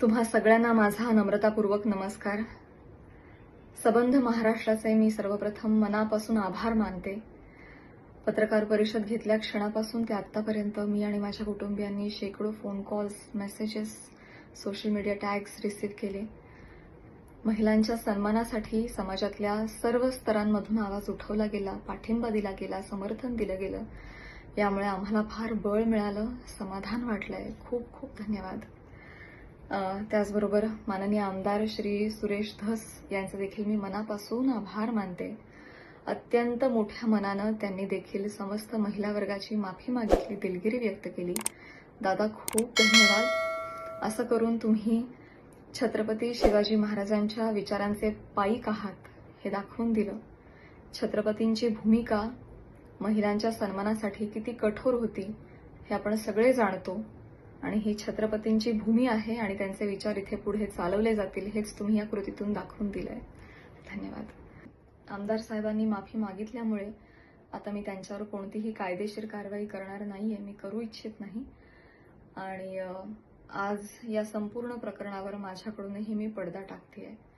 तुम्हा सगळ्यांना माझा नम्रतापूर्वक नमस्कार. सबंध महाराष्ट्राचे मी सर्वप्रथम मनापासून आभार मानते. पत्रकार परिषद घेतल्या क्षणापासून ते आतापर्यंत मी आणि माझ्या कुटुंबियांनी शेकडो phone calls messages social media tags receive केले. महिलांच्या सन्मानासाठी समाजातल्या सर्व स्तरांमधून आवाज उठवला गेला पाठिंबा दिला गेला समर्थन दिलं गेलं. यामुळे आम्हाला फार बळ मिळालं समाधान वाटलंय. खूप खूप धन्यवाद. त्याचबरोबर माननीय आमदार श्री सुरेश धस यांचे देखील मी मनापासून आभार मानते. अत्यंत मोठ्या मनानं त्यांनी देखील समस्त महिला वर्गाची माफी मागितली दिलगिरी व्यक्त केली. दादा खूप धन्यवाद. असं करून तुम्ही छत्रपती शिवाजी महाराजांच्या विचारांचे पायीक आहात हे दाखवून दिलं. छत्रपतींची भूमिका महिलांच्या सन्मानासाठी किती कठोर होती हे आपण सगळे जाणतो. आणि ही छत्रपतींची भूमी आहे आणि त्यांचे विचार इथे पुढे चालवले जातील हेच तुम्ही या कृतीतून दाखवून दिलंय. धन्यवाद. आमदार साहेबांनी माफी मागितल्यामुळे आता मी त्यांच्यावर कोणतीही कायदेशीर कारवाई करणार नाही आहे मी करू इच्छित नाही. आणि आज या संपूर्ण प्रकरणावर माझ्याकडूनही मी पडदा टाकते आहे